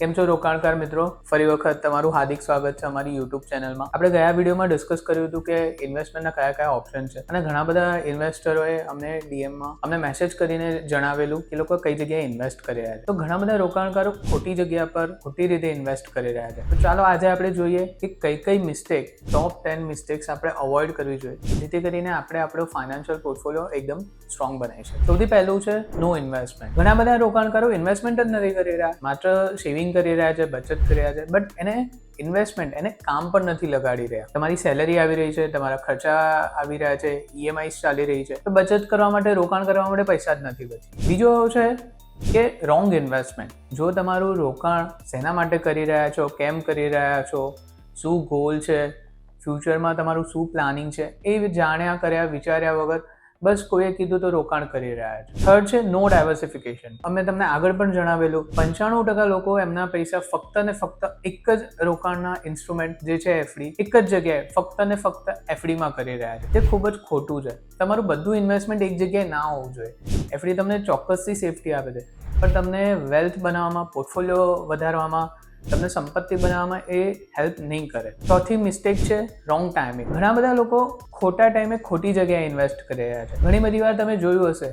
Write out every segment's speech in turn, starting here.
કેમ છો રોકાણકાર મિત્રો? ફરી વખત તમારું હાર્દિક સ્વાગત છે અમારી યુટ્યુબ ચેનલમાં આપણે ગયા વિડીયોમાં ડિસ્કસ કર્યું હતું કે ઇન્વેસ્ટમેન્ટના કયા કયા ઓપ્શન છે. અને ઘણા બધા ઇન્વેસ્ટરોએ અમને ડીએમમાં અમને મેસેજ કરીને જણાવેલું કે લોકો કઈ જગ્યાએ ઇન્વેસ્ટ કરી રહ્યા છે. તો ઘણા બધા રોકાણકારો ખોટી જગ્યા પર ખોટી રીતે ઇન્વેસ્ટ કરી રહ્યા છે. તો ચાલો આજે આપણે જોઈએ કે કઈ કઈ મિસ્ટેક ટોપ ટેન મિસ્ટેક્સ આપણે અવોઇડ કરવી જોઈએ. જેથી કરીને આપણે આપણો ફાઇનાન્શિયલ પોર્ટફોલિયો એકદમ સ્ટ્રોંગ બનાવી શકીએ. સૌથી પહેલું છે નો ઇન્વેસ્ટમેન્ટ ઘણા બધા રોકાણકારો ઇન્વેસ્ટમેન્ટ જ નથી કરી રહ્યા. માત્ર સેવિંગ કરી રહ્યા છે, બચત કરી રહ્યા છે બટ એને ઇન્વેસ્ટમેન્ટ એને કામ પર નથી લગાડી રહ્યા. તમારી સેલેરી આવી રહી છે, તમારા ખર્ચા આવી રહ્યા છે ઈએમઆઈ ચાલી રહી છે, તો બચત કરવા માટે, રોકાણ કરવા માટે પૈસા જ નથી બચી બીજો છે કે રોંગ ઇન્વેસ્ટમેન્ટ જો તમારું રોકાણ શેના માટે કરી રહ્યા છો, કેમ કરી રહ્યા છો, શું ગોલ છે ફ્યુચરમાં તમારું શું પ્લાનિંગ છે, એ જાણ્યા કર્યા, વિચાર્યા વગર બસ કોઈએ કીધું તો રોકાણ કરી રહ્યા છે. થર્ડ છે નો ડાયવર્સિફિકેશન અમે તમને આગળ પણ જણાવેલું, પંચાણું ટકા લોકો એમના પૈસા ફક્ત ને ફક્ત એક જ રોકાણના ઇન્સ્ટ્રુમેન્ટ જે છે એફડી એક જ જગ્યાએ ફક્ત ને ફક્ત એફડીમાં કરી રહ્યા છે. તે ખૂબ જ ખોટું છે. તમારું બધું ઇન્વેસ્ટમેન્ટ એક જગ્યાએ ના હોવું જોઈએ. એફડી તમને ચોક્કસથી સેફટી આપે છે. પણ તમને વેલ્થ બનાવવામાં પોર્ટફોલિયો વધારવામાં તમને સંપત્તિ બનાવવામાં એ હેલ્પ નહીં કરે. ચોથી મિસ્ટેક છે રોંગ ટાઈમિંગ ઘણા બધા લોકો ખોટા ટાઈમે ખોટી જગ્યાએ ઇન્વેસ્ટ કરી રહ્યા છે. ઘણી બધી વાર તમે જોયું હશે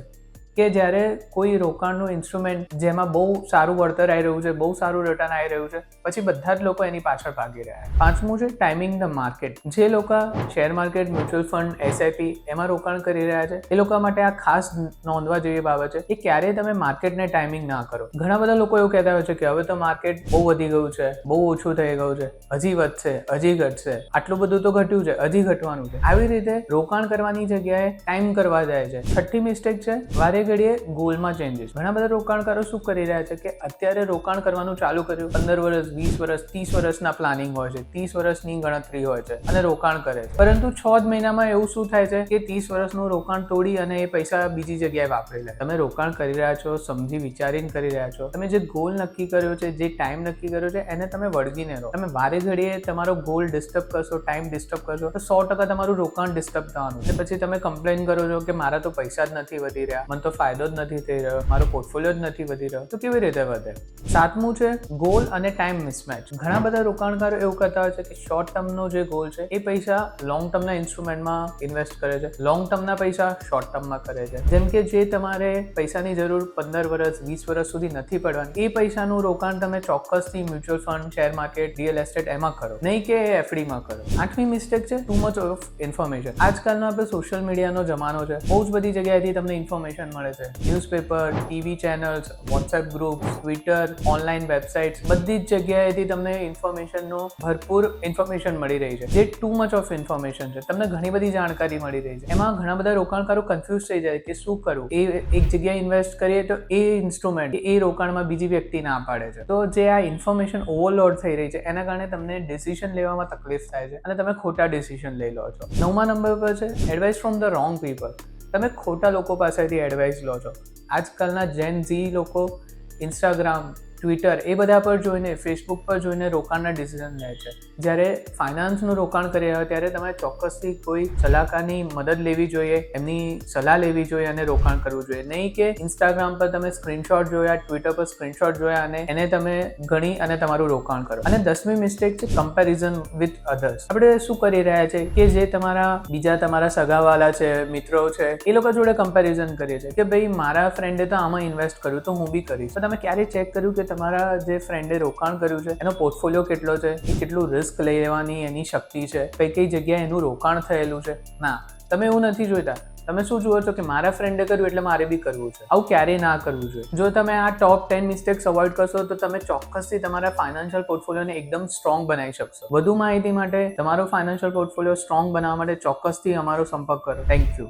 કે જ્યારે કોઈ રોકાણનું ઇન્સ્ટ્રુમેન્ટ જેમાં બહુ સારું વળતર આવી રહ્યું છે, બહુ સારું રિટર્ન આવી રહ્યું છે, પછી બધા જ લોકો એની પાછળ ભાગી રહ્યા છે. પાંચમું છે ટાઈમિંગ ધ માર્કેટ જે લોકો share market mutual fund SIP એમાં રોકાણ કરી રહ્યા છે, એ લોકો માટે આ ખાસ નોંધવા જેવી બાબત છે કે ક્યારેય તમે માર્કેટને ટાઈમિંગ ના કરો. ઘણા બધા લોકો એવું કહેતા હોય છે કે હવે તો માર્કેટ બહુ વધી ગયું છે, બહુ ઓછું થઈ ગયું છે, હજી વધશે, હજી ઘટશે, આટલું બધું તો ઘટ્યું છે, હજી ઘટવાનું છે. આવી રીતે રોકાણ કરવાની જગ્યાએ ટાઈમ કરવા જાય છે. છઠ્ઠી મિસ્ટેક છે, વારે ઘડીએ ગોલમાં ચેન્જીસ ઘણા બધા રોકાણકારો શું કરી રહ્યા છે કે અત્યારે રોકાણ કરવાનું ચાલુ કર્યું. પંદર વર્ષ, વીસ વર્ષ, ત્રીસ વર્ષના પ્લાનિંગ હોય છે. ત્રીસ વર્ષની ગણતરી હોય છે અને રોકાણ કરે છે. પરંતુ છ જ મહિનામાં એવું શું થાય છે કે ત્રીસ વર્ષનું રોકાણ તોડી અને એ પૈસા બીજી જગ્યાએ વાપરી લે. તમે રોકાણ કરી રહ્યા છો, સમજી વિચારીને કરી રહ્યા છો. તમે જે ગોલ નક્કી કર્યો છે, જે ટાઈમ નક્કી કર્યો છે, એને તમે વળગીને રહો. તમે વારે ઘડીએ તમારો ગોલ ડિસ્ટર્બ કરશો ટાઈમ ડિસ્ટર્બ કરશો, તો સો ટકા તમારું રોકાણ ડિસ્ટર્બ થવાનું. પછી તમે કમ્પ્લેન કરો છો કે મારા તો પૈસા જ નથી વધી રહ્યા. મને તો ફાયદો જ નથી થઈ રહ્યો, મારો પોર્ટફોલિયો જ નથી વધી રહ્યો, તો કેવી રીતે વધે? સાતમું છે ગોલ અને ટાઈમ મિસમેચ ઘણા બધા રોકાણકારો એવું કરતા હોય છે કે શોર્ટ ટર્મનો જે ગોલ છે, એ પૈસા લોંગ ટર્મના ઇન્સ્ટ્રુમેન્ટમાં ઇન્વેસ્ટ કરે છે. લોંગ ટર્મના પૈસા શોર્ટ ટર્મમાં કરે છે. જેમ કે જે તમારે પૈસાની જરૂર પંદર વર્ષ વીસ વર્ષ સુધી નથી પડવાની, એ પૈસાનું રોકાણ તમે ચોક્કસથી mutual fund share market real estate એમાં કરો. નહીં કે એફડીમાં કરો. આઠમી મિસ્ટેક છે ટુ મચ ઓફ ઇન્ફોર્મેશન આજકાલનો આપણે સોશિયલ મીડિયાનો જમાનો છે. બહુ જ બધી જગ્યાએથી તમને ઇન્ફોર્મેશન મળે છે. Newspaper TV channels WhatsApp group Twitter online websites બધી જ જગ્યાએથી તમને ઇન્ફોર્મેશનનો ભરપૂર ઇન્ફોર્મેશન મળી રહી છે. જે ટુ મચ ઓફ ઇન્ફોર્મેશન છે. તમને ઘણી બધી જાણકારી મળી રહી છે. એમાં ઘણા બધા રોકાણકારો કન્ફ્યુઝ થઈ જાય કે શું કરવું? એ એક જગ્યાએ ઇન્વેસ્ટ કરીએ તો એ ઇન્સ્ટ્રુમેન્ટ એ રોકાણમાં બીજી વ્યક્તિ ના પાડે છે. તો જે આ ઇન્ફોર્મેશન ઓવરલોડ થઈ રહી છે, એના કારણે તમને ડિસિઝન લેવામાં તકલીફ થાય છે. અને તમે ખોટા ડિસિઝન લઈ લો છો. નવમા નંબર પર છે advice from the wrong people તમે ખોટા લોકો પાસેથી એડવાઇસ લો છો. આજકાલના જેન ઝી લોકો ઇન્સ્ટાગ્રામ ટ્વિટર એ બધા પર જોઈને ફેસબુક પર જોઈને રોકાણના ડિસિઝન લે છે. જ્યારે ફાઇનાન્સનું રોકાણ કરી રહ્યા હોય, ત્યારે તમારે ચોક્કસથી કોઈ સલાહકારની મદદ લેવી જોઈએ, એમની સલાહ લેવી જોઈએ અને રોકાણ કરવું જોઈએ. નહીં કે ઇન્સ્ટાગ્રામ પર તમે સ્ક્રીનશોટ જોયા ટ્વિટર પર સ્ક્રીનશોટ જોયા અને એને તમે ગણી અને તમારું રોકાણ કરો. અને દસમી મિસ્ટેક છે કમ્પેરિઝન વિથ અધર્સ આપણે શું કરી રહ્યા છે કે જે તમારા, બીજા તમારા સગાવાલા છે, મિત્રો છે, એ લોકો જોડે કમ્પેરિઝન કરીએ છીએ કે, ભાઈ, મારા ફ્રેન્ડે તો આમાં ઇન્વેસ્ટ કર્યું, તો હું બી કરીશ. તો તમે ક્યારે ચેક કર્યું કે તમારા જે ફ્રેન્ડે રોકાણ કર્યું છે, એનો પોર્ટફોલિયો કેટલો છે, એ કેટલું રિસ્ક લઈ લેવાની એની શક્તિ છે, કઈ કઈ જગ્યાએ એનું રોકાણ થયેલું છે. ના, તમે એવું નથી જોઈતા. તમે શું જુઓ છો કે મારા ફ્રેન્ડે કર્યું એટલે મારે બી કરવું છે. આવું ક્યારેય ના કરવું જોઈએ. જો તમે આ ટોપ ટેન મિસ્ટેક્સ અવોઇડ કરશો, તો તમે ચોક્કસથી તમારા ફાઇનાન્શિયલ પોર્ટફોલિયોને એકદમ સ્ટ્રોંગ બનાવી શકશો. વધુ માહિતી માટે તમારો ફાઇનાન્શિયલ પોર્ટફોલિયો સ્ટ્રોંગ બનાવવા માટે ચોક્કસથી અમારો સંપર્ક કરો. Thank you